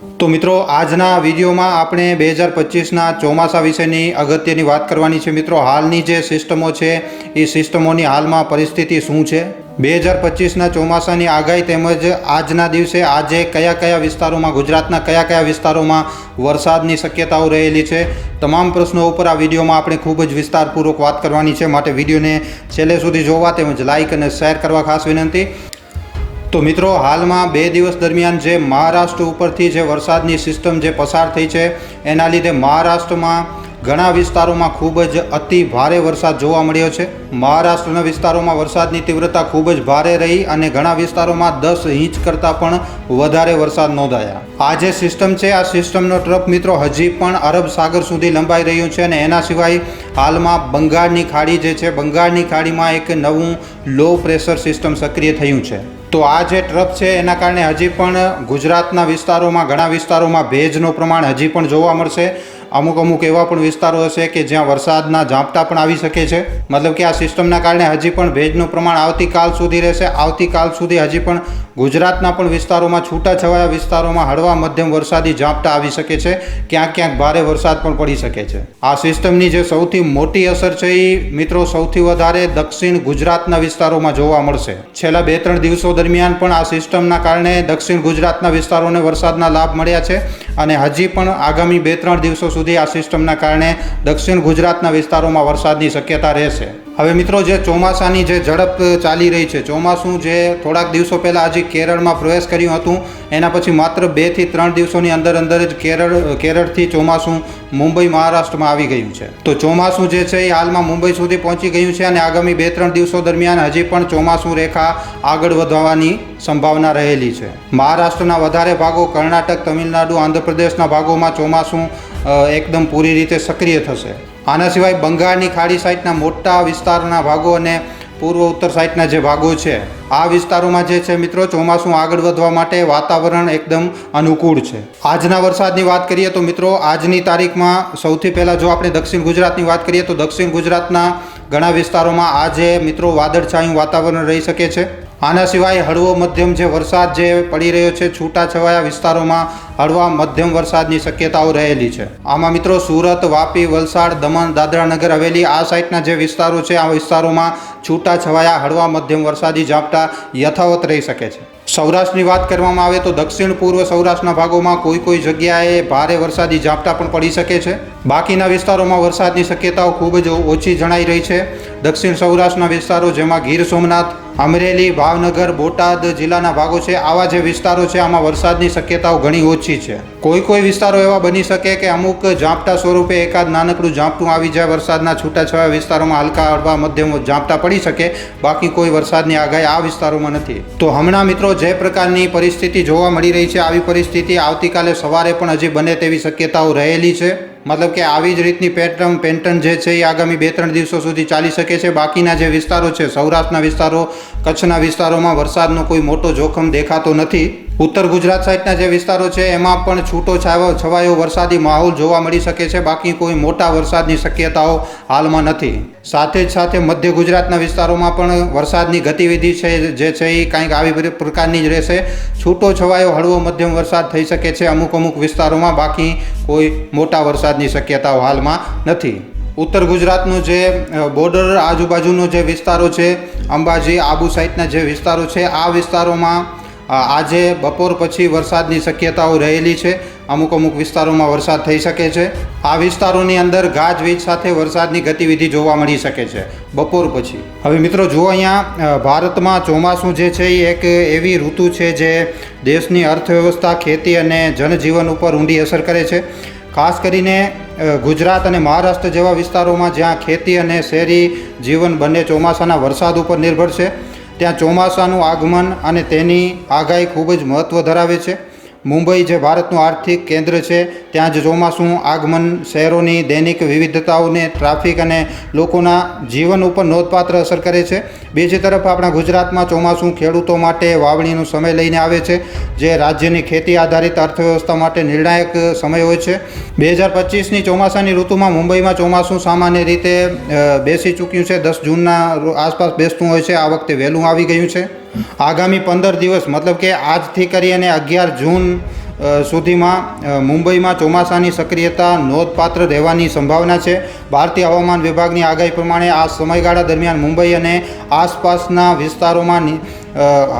તો મિત્રો, આજના વિડીયોમાં આપણે બે હજાર પચીસના ચોમાસા વિશેની અગત્યની વાત કરવાની છે. મિત્રો, હાલની જે સિસ્ટમો છે, એ સિસ્ટમોની હાલમાં પરિસ્થિતિ શું છે? બે હજાર પચીસના ચોમાસાની આગાહી તેમજ આજના દિવસે આજે કયા કયા વિસ્તારોમાં, ગુજરાતના કયા કયા વિસ્તારોમાં વરસાદની શક્યતાઓ રહેલી છે, તમામ પ્રશ્નો ઉપર આ વિડીયોમાં આપણે ખૂબ જ વિસ્તારપૂર્વક વાત કરવાની છે. માટે વિડીયોને છેલ્લે સુધી જોવા તેમજ લાઇક અને શેર કરવા ખાસ વિનંતી. તો મિત્રો, હાલમાં બે દિવસ દરમિયાન જે મહારાષ્ટ્ર ઉપરથી જે વરસાદની સિસ્ટમ જે પસાર થઈ છે, એના લીધે મહારાષ્ટ્રમાં ઘણા વિસ્તારોમાં ખૂબ જ અતિ ભારે વરસાદ જોવા મળ્યો છે. મહારાષ્ટ્રના વિસ્તારોમાં વરસાદની તીવ્રતા ખૂબ જ ભારે રહી અને ઘણા વિસ્તારોમાં દસ ઇંચ કરતાં પણ વધારે વરસાદ નોંધાયા. આ જે સિસ્ટમ છે, આ સિસ્ટમનો ટ્રફ મિત્રો હજી પણ અરબ સાગર સુધી લંબાઈ રહ્યું છે અને એના સિવાય હાલમાં બંગાળની ખાડી જે છે, બંગાળની ખાડીમાં એક નવું લો પ્રેશર સિસ્ટમ સક્રિય થયું છે. તો આ જે ટ્રફ છે, એના કારણે હજી પણ ગુજરાતના વિસ્તારોમાં, ઘણા વિસ્તારોમાં ભેજનું પ્રમાણ હજી પણ જોવા મળશે. અમુક અમુક એવા પણ વિસ્તારો હશે કે જ્યાં વરસાદના ઝાપટા પણ આવી શકે છે. મતલબ કે આ સિસ્ટમના કારણે હજી પણ ભેજનું પ્રમાણ આવતીકાલ સુધી રહેશે. આવતીકાલ સુધી હજી પણ ગુજરાતના પણ વિસ્તારોમાં છૂટાછવાયા વિસ્તારોમાં હળવા મધ્યમ વરસાદી ઝાપટા આવી શકે છે. ક્યાંક ક્યાંક ભારે વરસાદ પણ પડી શકે છે. આ સિસ્ટમની જે સૌથી મોટી અસર છે એ મિત્રો સૌથી વધારે દક્ષિણ ગુજરાતના વિસ્તારોમાં જોવા મળશે. છેલ્લા બે ત્રણ દિવસો દરમિયાન પણ આ સિસ્ટમના કારણે દક્ષિણ ગુજરાતના વિસ્તારોને વરસાદના લાભ મળ્યા છે. અને હજી પણ આગામી બે ત્રણ દિવસો સુધી આ સિસ્ટમના કારણે દક્ષિણ ગુજરાતના વિસ્તારોમાં વરસાદની શક્યતા રહેશે. હવે મિત્રો, જે ચોમાસાની જે ઝડપ ચાલી રહી છે, ચોમાસું જે થોડાક દિવસો પહેલાં હજી કેરળમાં પ્રવેશ કર્યું હતું, એના પછી માત્ર બેથી ત્રણ દિવસોની અંદર અંદર જ કેરળ કેરળથી ચોમાસું મુંબઈ મહારાષ્ટ્રમાં આવી ગયું છે. તો ચોમાસું જે છે એ હાલમાં મુંબઈ સુધી પહોંચી ગયું છે અને આગામી બે ત્રણ દિવસો દરમિયાન હજી પણ ચોમાસું રેખા આગળ વધવાની સંભાવના રહેલી છે. મહારાષ્ટ્રના વધારે ભાગો કર્ણાટક, તમિલનાડુ, આંધ્રપ્રદેશના ભાગોમાં ચોમાસું એકદમ પૂરી રીતે સક્રિય થશે. આના સિવાય બંગાળની ખાડી સાઈડના મોટા વિસ્તારના ભાગો અને પૂર્વ ઉત્તર સાઈડના જે ભાગો છે, આ વિસ્તારોમાં જે છે મિત્રો, ચોમાસું આગળ વધવા માટે વાતાવરણ એકદમ અનુકૂળ છે. આજના વરસાદની વાત કરીએ તો મિત્રો, આજની તારીખમાં સૌથી પહેલાં જો આપણે દક્ષિણ ગુજરાતની વાત કરીએ તો દક્ષિણ ગુજરાતના ઘણા વિસ્તારોમાં આજે મિત્રો વાદળછાયું વાતાવરણ રહી શકે છે. આના સિવાય હળવો મધ્યમ જે વરસાદ જે પડી રહ્યો છે, છૂટાછવાયા વિસ્તારોમાં હળવા મધ્યમ વરસાદની શક્યતાઓ રહેલી છે. આમાં મિત્રો સુરત, વાપી, વલસાડ, દમણ દાદરા નગર હવેલી આ સાઇડના જે વિસ્તારો છે, આ વિસ્તારોમાં છૂટાછવાયા, હળવા મધ્યમ વરસાદી ઝાપટા યથાવત રહી શકે છે. સૌરાષ્ટ્રની વાત કરવામાં આવે તો દક્ષિણ પૂર્વ સૌરાષ્ટ્રના ભાગોમાં કોઈ કોઈ જગ્યાએ ભારે વરસાદી ઝાપટા પણ પડી શકે છે. બાકીના વિસ્તારોમાં વરસાદની શક્યતાઓ ખૂબ જ ઓછી જણાઈ રહી છે. દક્ષિણ સૌરાષ્ટ્રના વિસ્તારો જેમાં ગીર સોમનાથ, અમરેલી, ભાવનગર, બોટાદ જિલ્લાના ભાગો છે. આવા જે વિસ્તારો છે, આમાં વરસાદની શક્યતાઓ ઘણી ઓછી છે. કોઈ કોઈ વિસ્તારો એવા બની શકે કે અમુક ઝાપટા સ્વરૂપે એકાદ નાનકડું ઝાપટું આવી જાય, વરસાદના છૂટાછવાયા વિસ્તારોમાં હલકા, હળવા, મધ્યમ ઝાપટા પડી શકે. બાકી કોઈ વરસાદની આગાહી આ વિસ્તારોમાં નથી. તો હમણાં મિત્રો, જે પ્રકારની પરિસ્થિતિ જોવા મળી રહી છે, આવી પરિસ્થિતિ આવતીકાલે સવારે પણ હજી બને તેવી શક્યતાઓ રહેલી છે. મતલબ કે આવી જ રીતની પેટર્ન પેન્ટર્ન જે છે એ આગામી બે ત્રણ દિવસો સુધી ચાલી શકે છે. બાકીના જે વિસ્તારો છે, સૌરાષ્ટ્રના વિસ્તારો, કચ્છના વિસ્તારોમાં વરસાદનો કોઈ મોટો જોખમ દેખાતો નથી. ઉત્તર ગુજરાત સાઈડના જે વિસ્તારો છે, એમાં પણ છૂટો છવાયો વરસાદી માહોલ જોવા મળી શકે છે. બાકી કોઈ મોટા વરસાદની શક્યતાઓ હાલમાં નથી. સાથે જ સાથે મધ્ય ગુજરાતના વિસ્તારોમાં પણ વરસાદની ગતિવિધિ છે, જે છે એ કાંઈક આવી પ્રકારની જ રહેશે. છૂટો છવાયો, હળવો મધ્યમ વરસાદ થઈ શકે છે અમુક અમુક વિસ્તારોમાં. બાકી કોઈ મોટા વરસાદની શક્યતાઓ હાલમાં નથી. ઉત્તર ગુજરાતનું જે બોર્ડર આજુબાજુનો જે વિસ્તારો છે, અંબાજી, આબુ સાઈડના જે વિસ્તારો છે, આ વિસ્તારોમાં આજે બપોર પછી વરસાદની શક્યતાઓ રહેલી છે. અમુક અમુક વિસ્તારોમાં વરસાદ થઈ શકે છે. આ વિસ્તારોની અંદર ગાજવીજ સાથે વરસાદની ગતિવિધિ જોવા મળી શકે છે. બપોર પછી. હવે મિત્રો જુઓ અહીંયા ભારતમાં ચોમાસું જે છે એ એક એવી ઋતુ છે જે દેશની અર્થવ્યવસ્થા, ખેતી અને જનજીવન ઉપર ઊંડી અસર કરે છે. ખાસ કરીને ગુજરાત અને મહારાષ્ટ્ર જેવા વિસ્તારોમાં જ્યાં ખેતી અને શહેરી જીવન બંને ચોમાસાના વરસાદ ઉપર નિર્ભર છે. ત્યાં ચોમાસાનું આગમન અને તેની આગાહી ખૂબ જ મહત્ત્વ ધરાવે છે. મુંબઈ જે ભારતનું આર્થિક કેન્દ્ર છે, ત્યાં જ ચોમાસું આગમન શહેરોની દૈનિક વિવિધતાઓને ટ્રાફિક અને લોકોના જીવન ઉપર નોંધપાત્ર અસર કરે છે. બીજી તરફ આપણા ગુજરાતમાં ચોમાસું ખેડૂતો માટે વાવણીનો સમય લઈને આવે છે, જે રાજ્યની ખેતી આધારિત અર્થવ્યવસ્થા માટે નિર્ણાયક સમય હોય છે. બે હજાર પચીસની ચોમાસાની ઋતુમાં મુંબઈમાં ચોમાસું સામાન્ય રીતે બેસી ચૂક્યું છે. દસ જૂનના આસપાસ બેસતું હોય છે. આ વખતે વહેલું આવી ગયું છે. આગામી પંદર દિવસ, મતલબ કે આજથી કરી અને અગિયાર જૂન સુધીમાં મુંબઈમાં ચોમાસાની સક્રિયતા નોંધપાત્ર રહેવાની સંભાવના છે. ભારતીય હવામાન વિભાગની આગાહી પ્રમાણે આ સમયગાળા દરમિયાન મુંબઈ અને આસપાસના વિસ્તારોમાં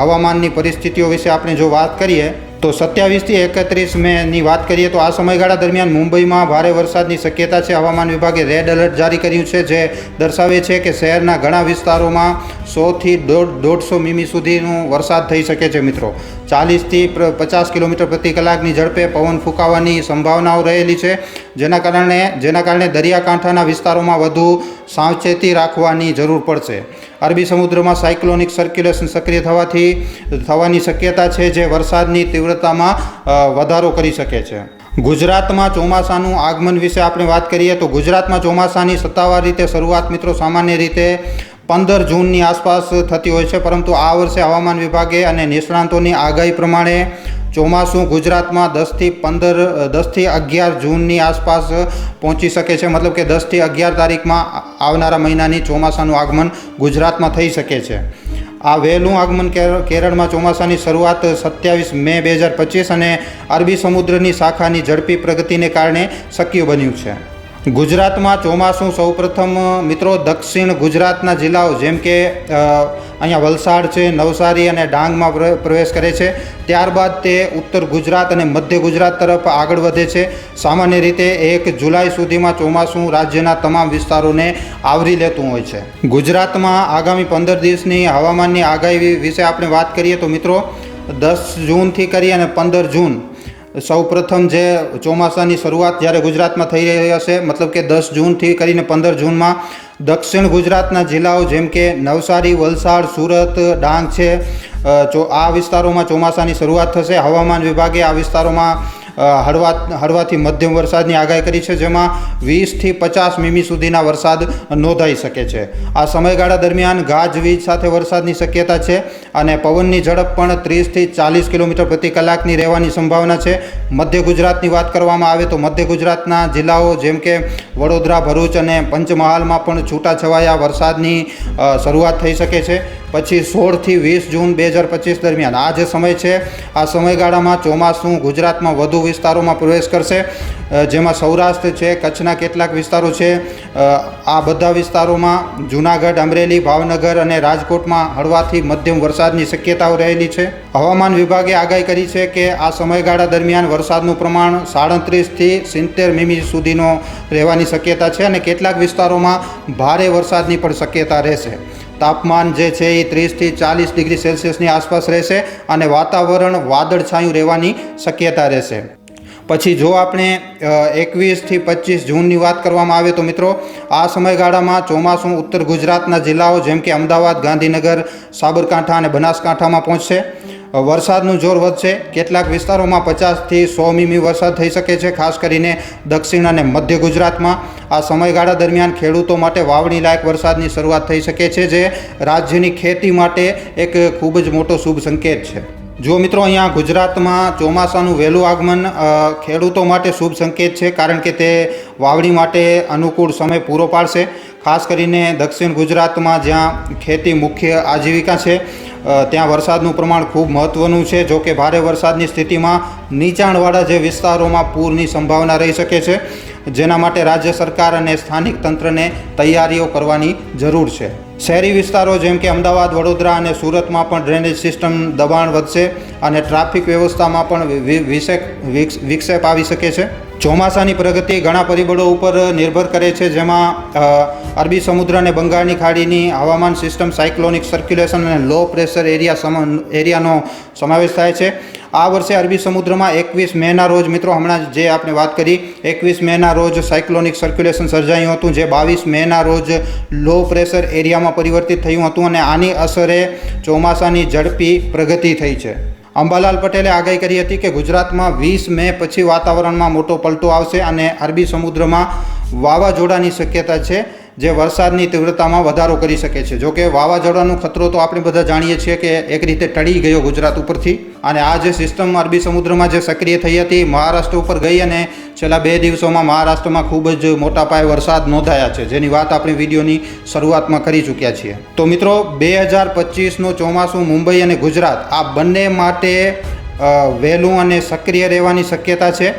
હવામાનની પરિસ્થિતિઓ વિશે આપણે જો વાત કરીએ તો સત્યાવીસથી એકત્રીસ મેની વાત કરીએ તો આ સમયગાળા દરમિયાન મુંબઈમાં ભારે વરસાદની શક્યતા છે. હવામાન વિભાગે રેડ એલર્ટ જારી કર્યું છે, જે દર્શાવે છે કે શહેરના ઘણા વિસ્તારોમાં સોથી દોઢ દોઢસો મીમી સુધીનો વરસાદ થઈ શકે છે મિત્રો. ચાલીસથી પચાસ કિલોમીટર પ્રતિ કલાકની ઝડપે પવન ફૂંકાવાની સંભાવનાઓ રહેલી છે. જેના કારણે જેના કારણે દરિયાકાંઠાના વિસ્તારોમાં વધુ સાવચેતી રાખવાની જરૂર પડશે. અરબી સમુદ્રમાં સાયક્લોનિક સર્ક્યુલેશન સક્રિય થવાથી, થવાની શક્યતા છે જે વરસાદની તીવ્રતામાં વધારો કરી શકે છે. ગુજરાતમાં ચોમાસાનું આગમન વિશે આપણે વાત કરીએ તો ગુજરાતમાં ચોમાસાની સત્તાવાર રીતે શરૂઆત મિત્રો સામાન્ય રીતે પંદર જૂનની આસપાસ થતી હોય છે, પરંતુ આ વર્ષે હવામાન વિભાગે અને નિષ્ણાંતોની આગાહી પ્રમાણે ચોમાસું ગુજરાતમાં દસથી પંદર, દસથી અગિયાર જૂનની આસપાસ પહોંચી શકે છે. મતલબ કે દસથી અગિયાર તારીખમાં આવનારા મહિનાની ચોમાસાનું આગમન ગુજરાતમાં થઈ શકે છે. આ વહેલું આગમન કેરળમાં ચોમાસાની શરૂઆત સત્યાવીસ મે બે હજાર પચીસ અને અરબી સમુદ્રની શાખાની ઝડપી પ્રગતિને કારણે શક્ય બન્યું છે. ગુજરાતમાં ચોમાસું સૌપ્રથમ, મિત્રો, દક્ષિણ ગુજરાતના જિલ્લાઓ જેમ કે અહીંયા વલસાડ છે, નવસારી અને ડાંગમાં પ્ર- પ્રવેશ કરે છે. ત્યારબાદ તે ઉત્તર ગુજરાત અને મધ્ય ગુજરાત તરફ આગળ વધે છે. સામાન્ય રીતે એક જુલાઈ સુધીમાં ચોમાસું રાજ્યના તમામ વિસ્તારોને આવરી લેતું હોય છે. ગુજરાતમાં આગામી પંદર દિવસની હવામાનની આગાહી વિશે આપણે વાત કરીએ તો મિત્રો, દસ જૂનથી કરી અને પંદર જૂન સૌપ્રથમ જે ચોમાસાની શરૂઆત જ્યારે ગુજરાતમાં થઈ રહી હશે, મતલબ કે દસ જૂનથી કરીને પંદર જૂનમાં, દક્ષિણ ગુજરાતના જિલ્લાઓ જેમ કે નવસારી, વલસાડ, સુરત, ડાંગ છે આ વિસ્તારોમાં ચોમાસાની શરૂઆત થશે. હવામાન વિભાગે આ વિસ્તારોમાં હળવા, હળવાથી મધ્યમ વરસાદની આગાહી કરી છે, જેમાં વીસથી પચાસ મીમી સુધીના વરસાદ નોંધાઈ શકે છે. આ સમયગાળા દરમિયાન ગાજવીજ સાથે વરસાદની શક્યતા છે અને પવનની ઝડપ પણ ત્રીસથી ચાલીસ કિલોમીટર પ્રતિ કલાકની રહેવાની સંભાવના છે. મધ્ય ગુજરાતની વાત કરવામાં આવે તો મધ્ય ગુજરાતના જિલ્લાઓ જેમ કે વડોદરા, ભરૂચ અને પંચમહાલમાં પણ છૂટાછવાયા વરસાદની શરૂઆત થઈ શકે છે. પછી સોળથી વીસ જૂન બે હજાર પચીસ દરમિયાન. આ જે સમય છે, આ સમયગાળામાં ચોમાસું ગુજરાતમાં વધુ વિસ્તારોમાં પ્રવેશ કરશે. જેમાં સૌરાષ્ટ્ર છે, કચ્છના કેટલાક વિસ્તારો છે. આ બધા વિસ્તારોમાં જૂનાગઢ, અમરેલી, ભાવનગર અને રાજકોટમાં હળવાથી મધ્યમ વરસાદની શક્યતાઓ રહેલી છે. હવામાન વિભાગે આગાહી કરી છે કે આ સમયગાળા દરમિયાન વરસાદનું પ્રમાણ સાડત્રીસથી સિત્તેર મીમી સુધીનો રહેવાની શક્યતા છે અને કેટલાક વિસ્તારોમાં ભારે વરસાદની પણ શક્યતા રહેશે. તાપમાન જે છે એ ત્રીસથી ચાલીસ ડિગ્રી સેલ્સિયસની આસપાસ રહેશે અને વાતાવરણ વાદળછાયું રહેવાની શક્યતા રહેશે. પછી જો આપણે એકવીસથી પચીસ જૂનની વાત કરવામાં આવે તો મિત્રો, આ સમયગાળામાં ચોમાસું ઉત્તર ગુજરાતના જિલ્લાઓ જેમ કે અમદાવાદ, ગાંધીનગર, સાબરકાંઠા અને બનાસકાંઠામાં પહોંચશે. વરસાદનું જોર વધશે. કેટલાક વિસ્તારોમાં પચાસથી સો મીમી વરસાદ થઈ શકે છે, ખાસ કરીને દક્ષિણ અને મધ્ય ગુજરાતમાં. આ સમયગાળા દરમિયાન ખેડૂતો માટે વાવણી લાયક વરસાદની શરૂઆત થઈ શકે છે, જે રાજ્યની ખેતી માટે એક ખૂબ જ મોટો શુભ સંકેત છે. જો મિત્રો અહીંયા ગુજરાતમાં ચોમાસાનું વહેલું આગમન ખેડૂતો માટે શુભ સંકેત છે, કારણ કે તે વાવણી માટે અનુકૂળ સમય પૂરો પાડશે. ખાસ કરીને દક્ષિણ ગુજરાતમાં જ્યાં ખેતી મુખ્ય આજીવિકા છે ત્યાં વરસાદનું પ્રમાણ ખૂબ મહત્ત્વનું છે. જો કે ભારે વરસાદની સ્થિતિમાં નીચાણવાળા જે વિસ્તારોમાં પૂરની સંભાવના રહી શકે છે, જેના માટે રાજ્ય સરકાર અને સ્થાનિક તંત્રને તૈયારીઓ કરવાની જરૂર છે. શહેરી વિસ્તારો જેમ કે અમદાવાદ, વડોદરા અને સુરતમાં પણ ડ્રેનેજ સિસ્ટમ દબાણ વધશે અને ટ્રાફિક વ્યવસ્થામાં પણ વિ- વિક્ષેપ આવી શકે છે. ચોમાસાની પ્રગતિ ઘણા પરિબળો ઉપર નિર્ભર કરે છે, જેમાં અરબી સમુદ્ર અને બંગાળની ખાડીની હવામાન સિસ્ટમ સાયક્લોનિક સર્ક્યુલેશન અને લો પ્રેશર એરિયા એરિયાનો સમાવેશ થાય છે. આ વર્ષે અરબી સમુદ્રમાં એકવીસ મેના રોજ, મિત્રો, હમણાં જે આપણે વાત કરી, એકવીસ મેના રોજ સાયક્લોનિક સર્ક્યુલેશન સર્જાયું હતું, જે બાવીસ મેના રોજ લો પ્રેશર એરિયામાં પરિવર્તિત થયું હતું અને આની અસરે ચોમાસાની ઝડપી પ્રગતિ થઈ છે. અંબાલાલ પટેલે આગાહી કરી હતી કે ગુજરાતમાં વીસ મે પછી વાતાવરણમાં મોટો પલટો આવશે અને અરબી સમુદ્રમાં વાવાઝોડાની શક્યતા છે. જે વરસાદની તીવ્રતામાં વધારો કરી શકે છે. જોકે વાવાઝોડાનો ખતરો તો આપણે બધા જાણીએ છીએ કે એક રીતે ટળી ગયો ગુજરાત ઉપરથી અને આ જે સિસ્ટમ અરબી સમુદ્રમાં જે સક્રિય થઈ હતી, મહારાષ્ટ્ર ઉપર ગઈ અને છેલ્લા બે દિવસોમાં મહારાષ્ટ્રમાં ખૂબ જ મોટા પાયે વરસાદ નોંધાયા છે. જેની વાત આપણે વિડીયોની શરૂઆતમાં કરી ચૂક્યા છીએ. તો મિત્રો, બે હજાર પચીસનું ચોમાસું મુંબઈ અને ગુજરાત, આ બંને માટે વહેલું અને સક્રિય રહેવાની શક્યતા છે.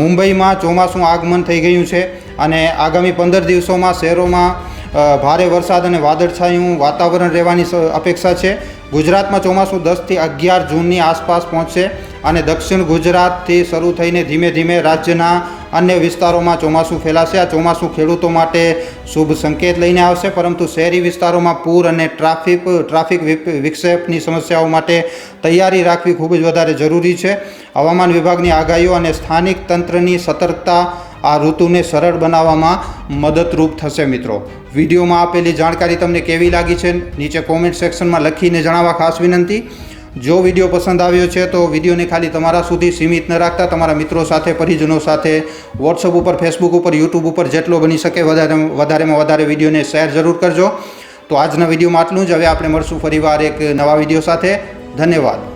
મુંબઈમાં ચોમાસું આગમન થઈ ગયું છે. અને આગામી પંદર દિવસોમાં શહેરોમાં ભારે વરસાદ અને વાદળછાયું વાતાવરણ રહેવાની અપેક્ષા છે. ગુજરાતમાં ચોમાસું દસથી અગિયાર જૂનની આસપાસ પહોંચશે અને દક્ષિણ ગુજરાતથી શરૂ થઈને ધીમે ધીમે રાજ્યના અન્ય વિસ્તારોમાં ચોમાસું ફેલાશે. આ ચોમાસું ખેડૂતો માટે શુભ સંકેત લઈને આવશે, પરંતુ શહેરી વિસ્તારોમાં પૂર અને ટ્રાફિક ટ્રાફિક વિક્ષેપની સમસ્યાઓ માટે તૈયારી રાખવી ખૂબ જ વધારે જરૂરી છે. હવામાન વિભાગની આગાહીઓ અને સ્થાનિક તંત્રની સતર્કતા આ ઋતુને સરળ બનાવવામાં મદદરૂપ થશે મિત્રો. વિડીયોમાં આપેલી જાણકારી તમને કેવી લાગી છે નીચે કોમેન્ટ સેક્શનમાં લખીને જણાવવા ખાસ વિનંતી. જો વીડિયો પસંદ આવ્યો છે તો વિડીયોને ખાલી તમારા સુધી સીમિત ન રાખતા, તમારા મિત્રો સાથે, પરિજનો સાથે વોટ્સઅપ ઉપર ફેસબુક ઉપર યુટ્યુબ ઉપર જેટલો બની શકે વધારે વધારેમાં વધારે વિડીયોને શેર જરૂર કરજો. તો આજના વિડીયોમાં આટલું જ. હવે આપણે મળશું ફરીવાર એક નવા વીડિયો સાથે. ધન્યવાદ.